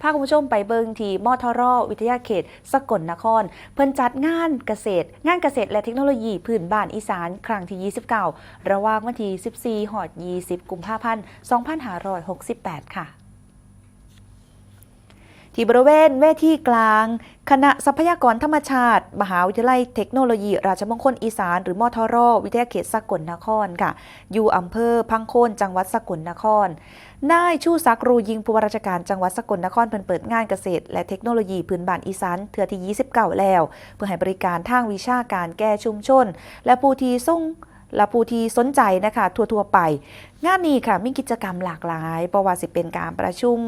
พาคุณผู้ชมไปเบิงที่มอทรวิทยาเขต สกลนคร เพิ่นจัดงานเกษตร งานเกษตรและเทคโนโลยีพื้นบ้านอีสาน ครั้งที่ 29 ระหว่างวันที่14หอด 20 กุมภาพันธ์ 2568 ค่ะที่บริเวณเวทีกลาง คณะทรัพยากรธรรมชาติ มหาวิทยาลัยเทคโนโลยี ราชมงคลอีสาน หรือมทรวิทยาเขตสกลนครค่ะ อยู่อำเภอพังโคนจังหวัดสกลนคร นายชูศักดิ์รูยิงผู้ว่าราชการจังหวัดสกลนครเพิ่นเปิดงานเกษตร และเทคโนโลยีพื้นบ้านอีสานเทือที่ 29 แล้ว เพื่อให้บริการทางวิชาการแก่ชุมชน และผู้ที่ส่งและผู้ที่สนใจนะคะทั่วๆไป งานนี้ค่ะมีกิจกรรมหลากหลายประว่าสิเป็นการประชุม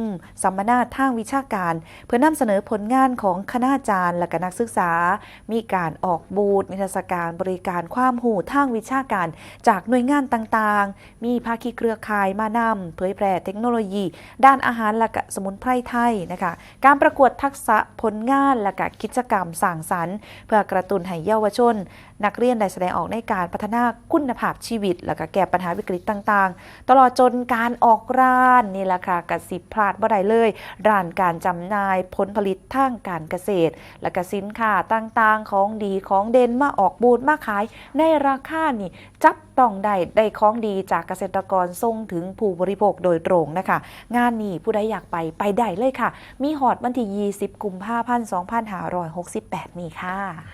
สัมมนาทางวิชาการ เพื่อนำเสนอผลงานของคณาจารย์ และก็นักศึกษา มีการออกบูธนิทรรศการบริการความหูทางวิชาการ จากหน่วยงานต่างๆ มีภาคีเครือข่ายมานำเผยแพร่เทคโนโลยี ด้านอาหารและก็สมุนไพรไทยนะคะการประกวดทักษะผลงานและก็กิจกรรมสร้างสรรค์ เพื่อกระตุ้นให้เยาวชน นักเรียนได้แสดงออกในการพัฒนาคุณภาพชีวิต และก็แก้ปัญหาวิกฤตต่างๆตลอดจนการออกร้านนี่แหละค่ะกสิพลาดบ่ได้เลย ร้านการจำหน่ายผลผลิตทางการเกษตร และก็สินค้าต่างๆ ของดีของเด่นมาออกบูธมาขาย ในราคานี่จับต้องได้ได้ของดีจากเกษตรกรส่งถึงผู้บริโภคโดยตรงนะคะ งานนี้ผู้ใดอยากไปไปได้เลยค่ะ มีหอดวันที่ 20 กุมภาพันธ์ 2568 นี้ค่ะ